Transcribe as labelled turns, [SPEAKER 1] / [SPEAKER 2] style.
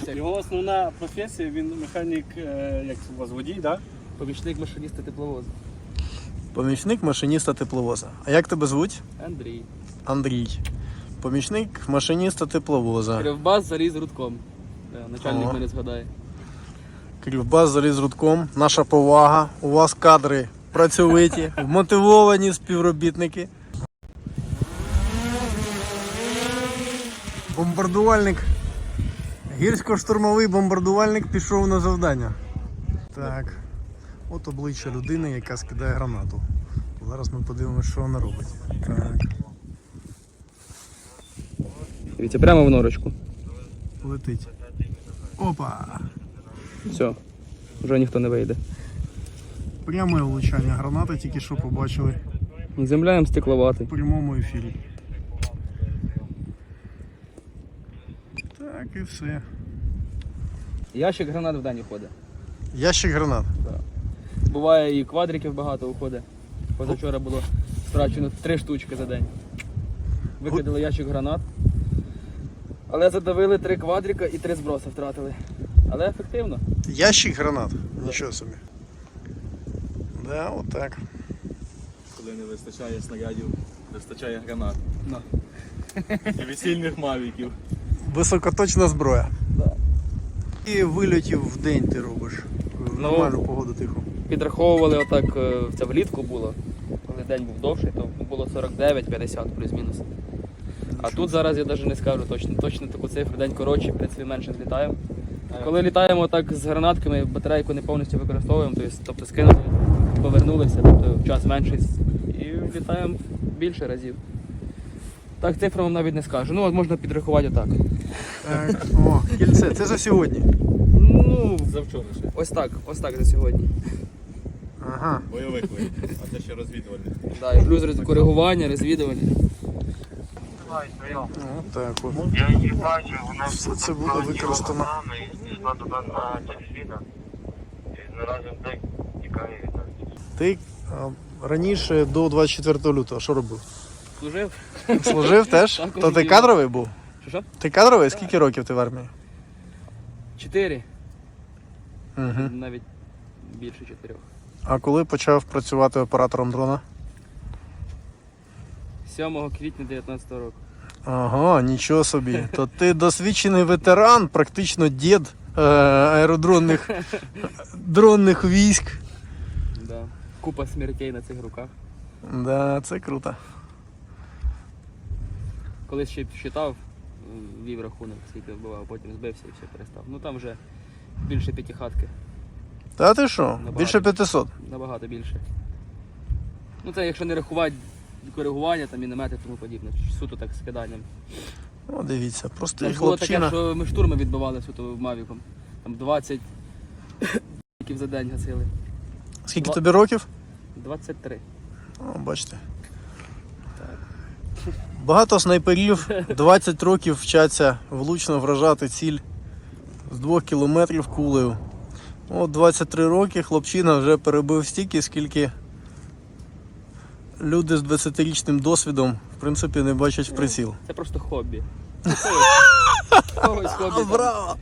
[SPEAKER 1] мотоцикл.
[SPEAKER 2] Його основна професія, він механік, е, як у вас водій, да?
[SPEAKER 1] Помічник машиніста тепловоза.
[SPEAKER 3] Помічник машиніста тепловоза. А як тебе звуть?
[SPEAKER 1] Андрій.
[SPEAKER 3] Андрій. Помічник машиніста тепловоза.
[SPEAKER 1] Кривбас заліз рудком. Да, начальник
[SPEAKER 3] О.
[SPEAKER 1] мене згадає.
[SPEAKER 3] Кривбас заліз рудком. Наша повага. У вас кадри працьовиті, вмотивовані співробітники. Бомбардувальник. Гірсько-штурмовий бомбардувальник пішов на завдання. Так. От обличчя людини, яка скидає гранату. Зараз ми подивимося, що вона робить. Так.
[SPEAKER 1] Дивіться, прямо в норочку.
[SPEAKER 3] Летить. Опа!
[SPEAKER 1] Все. Вже ніхто не вийде.
[SPEAKER 3] Пряме влучання гранати тільки що побачили
[SPEAKER 1] Земля їм стекловатий.
[SPEAKER 3] в прямому ефірі. Так і все.
[SPEAKER 1] Ящик гранат в день уходить.
[SPEAKER 3] Ящик гранат.
[SPEAKER 1] Буває і квадриків багато уходить. Позавчора було страчено три штучки за день. Викидали ящик гранат. Але задавили три квадрика і три зброси втратили. Але ефективно.
[SPEAKER 3] Ящик гранат. Нічого собі. Да, отак.
[SPEAKER 4] Коли не вистачає снарядів, вистачає гранат.
[SPEAKER 1] Ну.
[SPEAKER 4] І весільних мавіків.
[SPEAKER 3] Високоточна зброя.
[SPEAKER 1] Да.
[SPEAKER 3] І вильотів в день ти робиш. В
[SPEAKER 1] Ну,
[SPEAKER 3] нормальну погоду тихо.
[SPEAKER 1] Підраховували отак, е, це влітку було, коли день був довший, то було 49-50 плюс-мінус. А тут зараз я навіть не скажу точно, точно таку цифру, день коротший, в принципі, менше злітаємо. Коли літаємо так з гранатками, батарейку не повністю використовуємо, тобто скинули, повернулися, тобто час менший і літаємо більше разів. Так, цифру вам навіть не скажу. Ну, от можна підрахувати отак.
[SPEAKER 3] Так, о, кільце. Це за сьогодні.
[SPEAKER 1] Ну,
[SPEAKER 4] Завчора ще.
[SPEAKER 1] ось так, ось так за сьогодні.
[SPEAKER 3] Ага.
[SPEAKER 4] Бойовик вийде, а це ще розвідувальний.
[SPEAKER 1] Да, і плюс роз- коригування, розвідування.
[SPEAKER 3] Так от.
[SPEAKER 5] Я її бачу, вона
[SPEAKER 3] Все це буде використано.
[SPEAKER 5] і пішла до на телевізор. І наразі так тікає від нас.
[SPEAKER 3] Ти раніше до 24 лютого що робив?
[SPEAKER 1] Служив?
[SPEAKER 3] Служив теж? То ти кадровий був?
[SPEAKER 1] Що що?
[SPEAKER 3] Ти кадровий? Скільки років ти в армії?
[SPEAKER 1] Чотири.
[SPEAKER 3] Угу.
[SPEAKER 1] Навіть більше чотирьох.
[SPEAKER 3] А коли почав працювати оператором дрона?
[SPEAKER 1] 7 квітня 19 року.
[SPEAKER 3] Ага, нічого собі. То ти досвідчений ветеран, практично дід е, аеродронних дронних військ.
[SPEAKER 1] Да. Купа смертей на цих руках.
[SPEAKER 3] Да, це круто.
[SPEAKER 1] Колись ще считав, вів рахунок, скільки вбивав, потім збився і все перестав. Ну там вже більше п'ятихатки,
[SPEAKER 3] Та ти що?
[SPEAKER 1] Набагато.
[SPEAKER 3] Більше 500.
[SPEAKER 1] набагато більше. Ну це якщо не рахувати коригування, там міномети і тому подібне. Суто так з киданням.
[SPEAKER 3] О, дивіться, просто
[SPEAKER 1] Там було таке, що ми штурми відбивали суто Мавіком. Там 20 за день гасили.
[SPEAKER 3] Скільки тобі років?
[SPEAKER 1] 23.
[SPEAKER 3] О, бачите. Багато снайперів 20 років вчаться влучно вражати ціль з 2 кілометрів кулею. От 23 роки хлопчина вже перебив стільки, скільки люди з 20-річним досвідом в принципі не бачать в приціл.
[SPEAKER 1] Це просто хобі. Це хобі.
[SPEAKER 3] Браво!